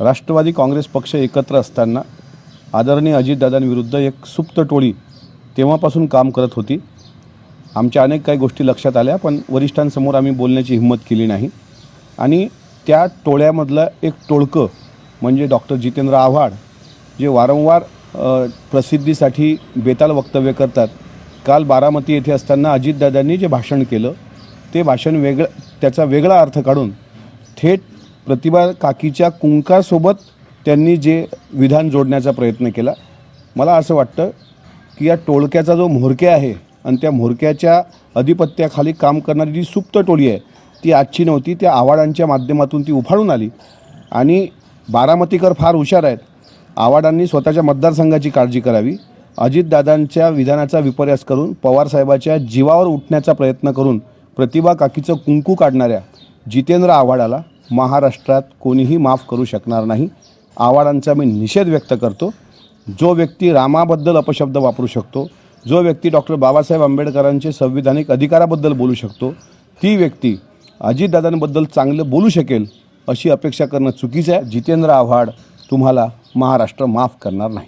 राष्ट्रवादी काँग्रेस पक्ष एकत्र असताना आदरणीय अजितदादांविरुद्ध एक सुप्त टोळी तेव्हापासून काम करत होती. आमच्या अनेक काही गोष्टी लक्षात आल्या पण वरिष्ठांसमोर आम्ही बोलण्याची हिंमत केली नाही. आणि त्या टोळ्यामधलं एक टोळकं म्हणजे डॉक्टर जितेंद्र आव्हाड जे वारंवार प्रसिद्धीसाठी बेताल वक्तव्य करतात. काल बारामती येथे असताना अजितदादांनी जे भाषण केलं ते भाषण वेगळं त्याचा वेगळा अर्थ काढून थेट प्रतिभा काकीच्या कुंकासोबत त्यांनी जे विधान जोडण्याचा प्रयत्न केला मला असं वाटतं की या टोळक्याचा जो म्होरक्या आहे आणि त्या म्होरक्याच्या अधिपत्याखाली काम करणारी जी सुप्त टोळी आहे ती आजची नव्हती त्या आवाडांच्या माध्यमातून ती उफाळून आली. आणि बारामतीकर फार हुशार आहेत. आवाडांनी स्वतःच्या मतदारसंघाची काळजी करावी. अजितदादांच्या विधानाचा विपर्यास करून पवारसाहेबाच्या जीवावर उठण्याचा प्रयत्न करून प्रतिभा काकीचं कुंकू काढणाऱ्या जितेंद्र आव्हाडाला महाराष्ट्रात कोणीही माफ करू शकणार नाही. आव्हाडांचा मी निषेध व्यक्त करतो. जो व्यक्ती रामाबद्दल अपशब्द वापरू शकतो जो व्यक्ती डॉक्टर बाबासाहेब आंबेडकरांचे संविधानिक अधिकाराबद्दल बोलू शकतो ती व्यक्ती अजितदादांबद्दल चांगलं बोलू शकेल अशी अपेक्षा करणं चुकीचं आहे. जितेंद्र आव्हाड तुम्हाला महाराष्ट्र माफ करणार नाही.